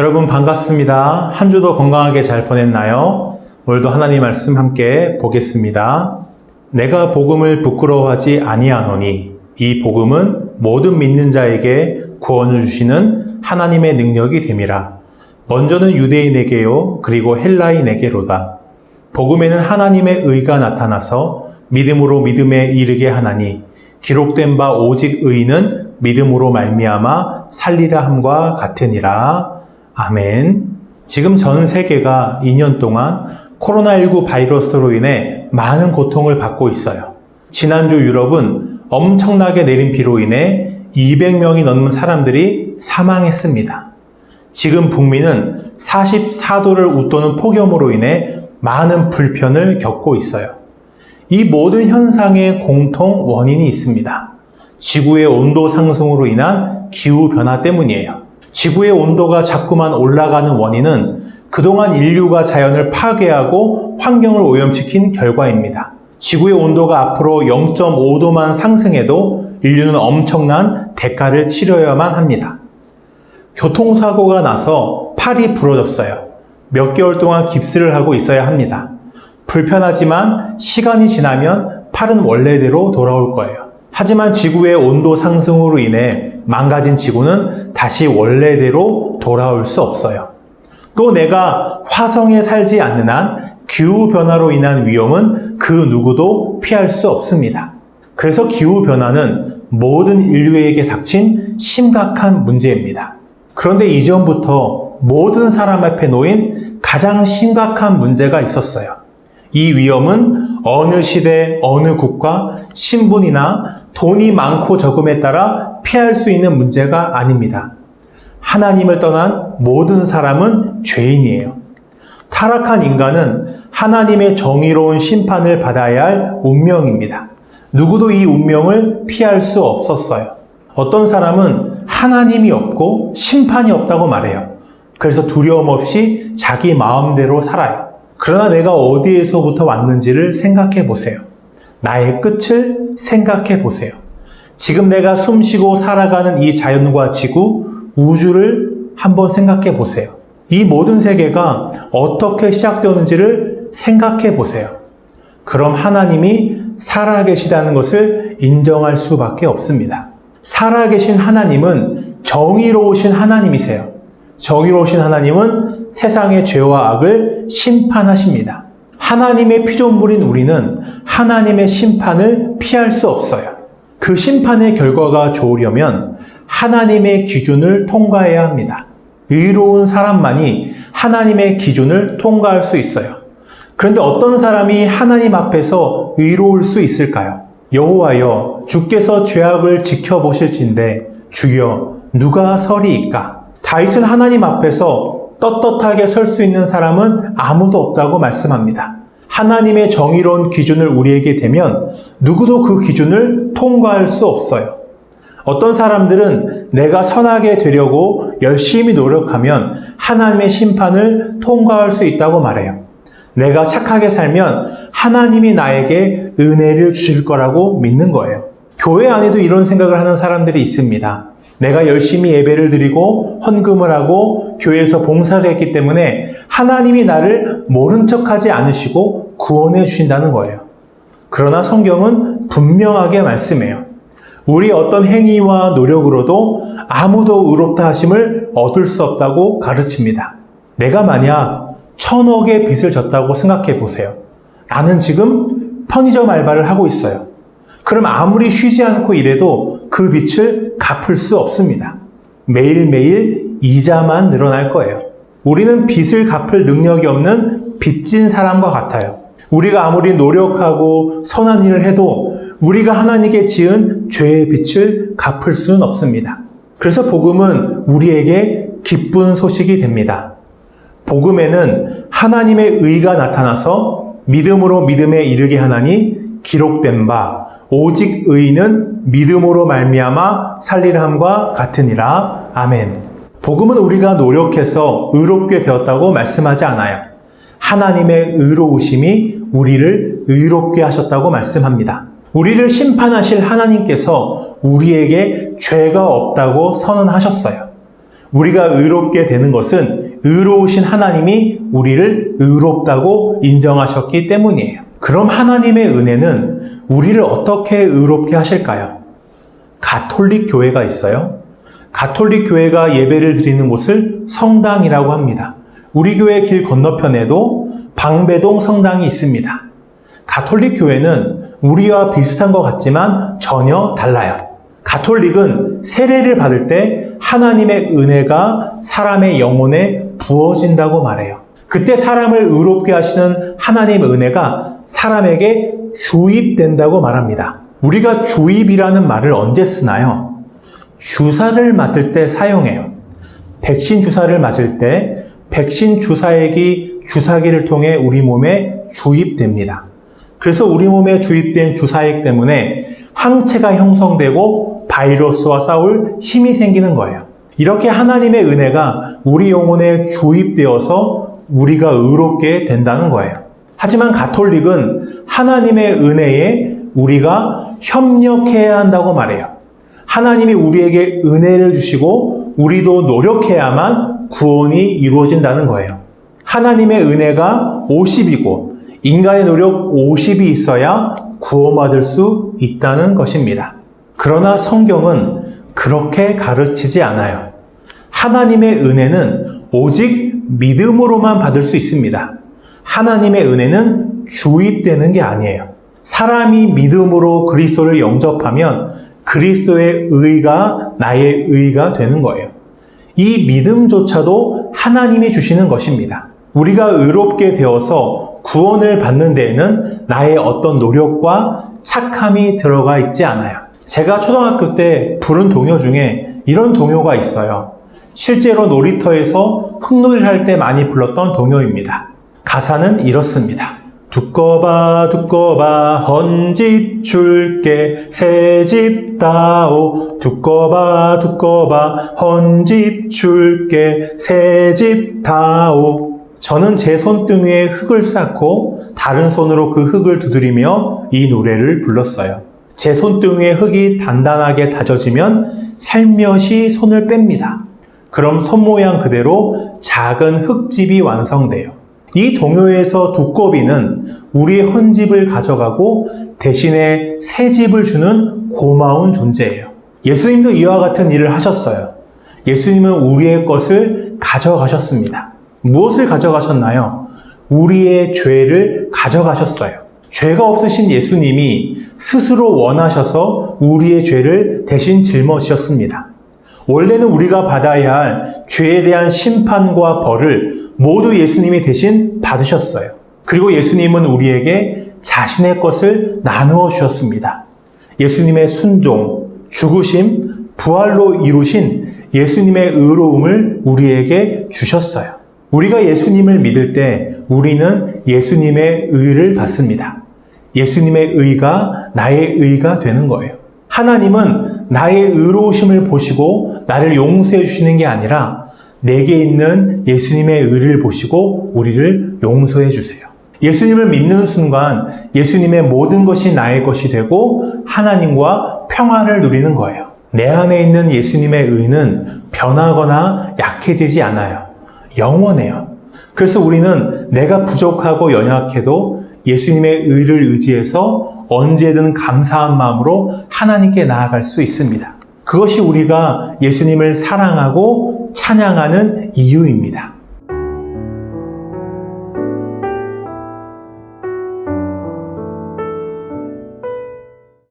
여러분 반갑습니다. 한 주도 건강하게 잘 보냈나요? 오늘도 하나님 말씀 함께 보겠습니다. 내가 복음을 부끄러워하지 아니하노니 이 복음은 모든 믿는 자에게 구원을 주시는 하나님의 능력이 됨이라. 먼저는 유대인에게요 그리고 헬라인에게로다. 복음에는 하나님의 의가 나타나서 믿음으로 믿음에 이르게 하나니 기록된 바 오직 의는 믿음으로 말미암아 살리라 함과 같으니라. 아멘. 지금 전 세계가 2년 동안 코로나19 바이러스로 인해 많은 고통을 받고 있어요. 지난주 유럽은 엄청나게 내린 비로 인해 200명이 넘는 사람들이 사망했습니다. 지금 북미는 44도를 웃도는 폭염으로 인해 많은 불편을 겪고 있어요. 이 모든 현상의 공통 원인이 있습니다. 지구의 온도 상승으로 인한 기후 변화 때문이에요. 지구의 온도가 자꾸만 올라가는 원인은 그동안 인류가 자연을 파괴하고 환경을 오염시킨 결과입니다. 지구의 온도가 앞으로 0.5도만 상승해도 인류는 엄청난 대가를 치러야만 합니다. 교통사고가 나서 팔이 부러졌어요. 몇 개월 동안 깁스를 하고 있어야 합니다. 불편하지만 시간이 지나면 팔은 원래대로 돌아올 거예요. 하지만 지구의 온도 상승으로 인해 망가진 지구는 다시 원래대로 돌아올 수 없어요. 또 내가 화성에 살지 않는 한 기후 변화로 인한 위험은 그 누구도 피할 수 없습니다. 그래서 기후 변화는 모든 인류에게 닥친 심각한 문제입니다. 그런데 이전부터 모든 사람 앞에 놓인 가장 심각한 문제가 있었어요. 이 위험은 어느 시대, 어느 국가, 신분이나 돈이 많고 적음에 따라 피할 수 있는 문제가 아닙니다. 하나님을 떠난 모든 사람은 죄인이에요. 타락한 인간은 하나님의 정의로운 심판을 받아야 할 운명입니다. 누구도 이 운명을 피할 수 없었어요. 어떤 사람은 하나님이 없고 심판이 없다고 말해요. 그래서 두려움 없이 자기 마음대로 살아요. 그러나 내가 어디에서부터 왔는지를 생각해 보세요. 나의 끝을 생각해 보세요. 지금 내가 숨 쉬고 살아가는 이 자연과 지구, 우주를 한번 생각해 보세요. 이 모든 세계가 어떻게 시작되었는지를 생각해 보세요. 그럼 하나님이 살아계시다는 것을 인정할 수밖에 없습니다. 살아계신 하나님은 정의로우신 하나님이세요. 정의로우신 하나님은 세상의 죄와 악을 심판하십니다. 하나님의 피조물인 우리는 하나님의 심판을 피할 수 없어요. 그 심판의 결과가 좋으려면 하나님의 기준을 통과해야 합니다. 의로운 사람만이 하나님의 기준을 통과할 수 있어요. 그런데 어떤 사람이 하나님 앞에서 의로울 수 있을까요? 여호와여 주께서 죄악을 지켜보실진데 주여 누가 서리이까? 다윗은 하나님 앞에서 떳떳하게 설 수 있는 사람은 아무도 없다고 말씀합니다. 하나님의 정의로운 기준을 우리에게 대면 누구도 그 기준을 통과할 수 없어요. 어떤 사람들은 내가 선하게 되려고 열심히 노력하면 하나님의 심판을 통과할 수 있다고 말해요. 내가 착하게 살면 하나님이 나에게 은혜를 주실 거라고 믿는 거예요. 교회 안에도 이런 생각을 하는 사람들이 있습니다. 내가 열심히 예배를 드리고 헌금을 하고 교회에서 봉사를 했기 때문에 하나님이 나를 모른 척하지 않으시고 구원해 주신다는 거예요. 그러나 성경은 분명하게 말씀해요. 우리 어떤 행위와 노력으로도 아무도 의롭다 하심을 얻을 수 없다고 가르칩니다. 내가 만약 천억의 빚을 졌다고 생각해 보세요. 나는 지금 편의점 알바를 하고 있어요. 그럼 아무리 쉬지 않고 일해도 그 빚을 갚을 수 없습니다. 매일매일 이자만 늘어날 거예요. 우리는 빚을 갚을 능력이 없는 빚진 사람과 같아요. 우리가 아무리 노력하고 선한 일을 해도 우리가 하나님께 지은 죄의 빚을 갚을 수는 없습니다. 그래서 복음은 우리에게 기쁜 소식이 됩니다. 복음에는 하나님의 의가 나타나서 믿음으로 믿음에 이르게 하나니 기록된 바 오직 의인은 믿음으로 말미암아 살리함과 같으니라. 아멘. 복음은 우리가 노력해서 의롭게 되었다고 말씀하지 않아요. 하나님의 의로우심이 우리를 의롭게 하셨다고 말씀합니다. 우리를 심판하실 하나님께서 우리에게 죄가 없다고 선언하셨어요. 우리가 의롭게 되는 것은 의로우신 하나님이 우리를 의롭다고 인정하셨기 때문이에요. 그럼 하나님의 은혜는 우리를 어떻게 의롭게 하실까요? 가톨릭 교회가 있어요. 가톨릭 교회가 예배를 드리는 곳을 성당이라고 합니다. 우리 교회 길 건너편에도 방배동 성당이 있습니다. 가톨릭 교회는 우리와 비슷한 것 같지만 전혀 달라요. 가톨릭은 세례를 받을 때 하나님의 은혜가 사람의 영혼에 부어진다고 말해요. 그때 사람을 의롭게 하시는 하나님의 은혜가 사람에게 주입된다고 말합니다. 우리가 주입이라는 말을 언제 쓰나요? 주사를 맞을 때 사용해요. 백신 주사를 맞을 때 백신 주사액이 주사기를 통해 우리 몸에 주입됩니다. 그래서 우리 몸에 주입된 주사액 때문에 항체가 형성되고 바이러스와 싸울 힘이 생기는 거예요. 이렇게 하나님의 은혜가 우리 영혼에 주입되어서 우리가 의롭게 된다는 거예요. 하지만 가톨릭은 하나님의 은혜에 우리가 협력해야 한다고 말해요. 하나님이 우리에게 은혜를 주시고 우리도 노력해야만 구원이 이루어진다는 거예요. 하나님의 은혜가 50이고 인간의 노력 50이 있어야 구원받을 수 있다는 것입니다. 그러나 성경은 그렇게 가르치지 않아요. 하나님의 은혜는 오직 믿음으로만 받을 수 있습니다. 하나님의 은혜는 주입되는 게 아니에요. 사람이 믿음으로 그리스도를 영접하면 그리스도의 의가 나의 의가 되는 거예요. 이 믿음조차도 하나님이 주시는 것입니다. 우리가 의롭게 되어서 구원을 받는 데에는 나의 어떤 노력과 착함이 들어가 있지 않아요. 제가 초등학교 때 부른 동요 중에 이런 동요가 있어요. 실제로 놀이터에서 흙놀이를 할 때 많이 불렀던 동요입니다. 가사는 이렇습니다. 두꺼봐 두꺼봐 헌집 줄게 새집 다오 두꺼봐 두꺼봐 헌집 줄게 새집 다오 저는 제 손등에 흙을 쌓고 다른 손으로 그 흙을 두드리며 이 노래를 불렀어요. 제 손등에 흙이 단단하게 다져지면 살며시 손을 뺍니다. 그럼 손 모양 그대로 작은 흙집이 완성돼요. 이 동요에서 두꺼비는 우리의 헌집을 가져가고 대신에 새 집을 주는 고마운 존재예요. 예수님도 이와 같은 일을 하셨어요. 예수님은 우리의 것을 가져가셨습니다. 무엇을 가져가셨나요? 우리의 죄를 가져가셨어요. 죄가 없으신 예수님이 스스로 원하셔서 우리의 죄를 대신 짊어지셨습니다. 원래는 우리가 받아야 할 죄에 대한 심판과 벌을 모두 예수님이 대신 받으셨어요. 그리고 예수님은 우리에게 자신의 것을 나누어 주셨습니다. 예수님의 순종, 죽으심, 부활로 이루신 예수님의 의로움을 우리에게 주셨어요. 우리가 예수님을 믿을 때 우리는 예수님의 의를 받습니다. 예수님의 의가 나의 의가 되는 거예요. 하나님은 나의 의로우심을 보시고 나를 용서해 주시는 게 아니라 내게 있는 예수님의 의를 보시고 우리를 용서해 주세요. 예수님을 믿는 순간 예수님의 모든 것이 나의 것이 되고 하나님과 평화를 누리는 거예요. 내 안에 있는 예수님의 의는 변하거나 약해지지 않아요. 영원해요. 그래서 우리는 내가 부족하고 연약해도 예수님의 의를 의지해서 언제든 감사한 마음으로 하나님께 나아갈 수 있습니다. 그것이 우리가 예수님을 사랑하고 찬양하는 이유입니다.